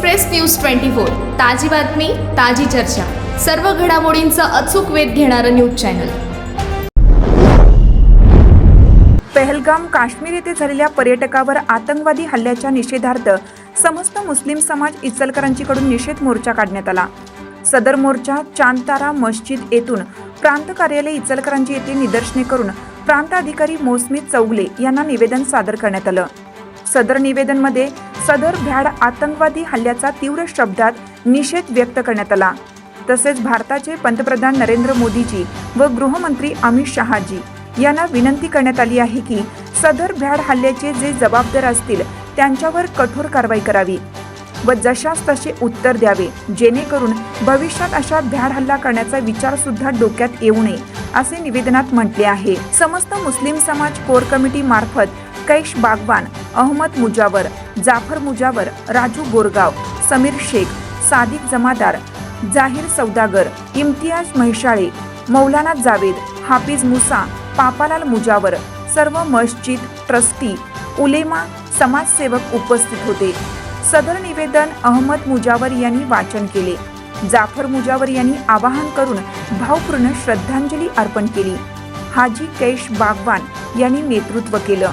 Express news twenty four. ताजी बातमी ताजी चर्चा. सर्व घडामोडींचा अचूक वेध घेणारं न्यूज चॅनल. पहलगाम काश्मीर येथे झालेल्या पर्यटकावर आतंकवादी हल्ल्याच्या निषेधार्थ समस्त मुस्लिम समाज इचलकरांचीकडून निषेध मोर्चा काढण्यात आला. सदर मोर्चा चांदतारा मस्जिद येथून प्रांत कार्यालय इचलकरांची येथे निदर्शने करून प्रांत अधिकारी मोसमी चौगले यांना निवेदन सादर करण्यात आलं. सदर निवेदनमध्ये सदर भ्याड आतंकवादी हल्ल्याचा तीव्र शब्दात निषेध व्यक्त करण्यात आला. तसेच भारताचे पंतप्रधान नरेंद्र मोदीजी व गृहमंत्री अमित शहाजी यांना विनंती करण्यात आली आहे की सदर भ्याड हल्ल्याचे जे जबाबदार असतील त्यांच्यावर कठोर कारवाई करावी व जशास तसे उत्तर द्यावे जेणेकरून भविष्यात अशा भ्याड हल्ला करण्याचा विचार सुद्धा डोक्यात येऊ नये असे निवेदनात म्हटले आहे. समस्त मुस्लिम समाज कोर कमिटी मार्फत कैश बागवान अहमद मुजावर जाफर मुजावर राजू गोरगाव समीर शेख सादिक जमादार जाहीर सौदागर इम्तियाज म्हैशाळे मौलाना जावेद हाफिज मुसा पापालाल मुजावर सर्व मस्जिद ट्रस्टी उलेमा समाजसेवक उपस्थित होते. सदर निवेदन अहमद मुजावर यांनी वाचन केले. जाफर मुजावर यांनी आवाहन करून भावपूर्ण श्रद्धांजली अर्पण केली. हाजी कैश बागवान यांनी नेतृत्व केलं.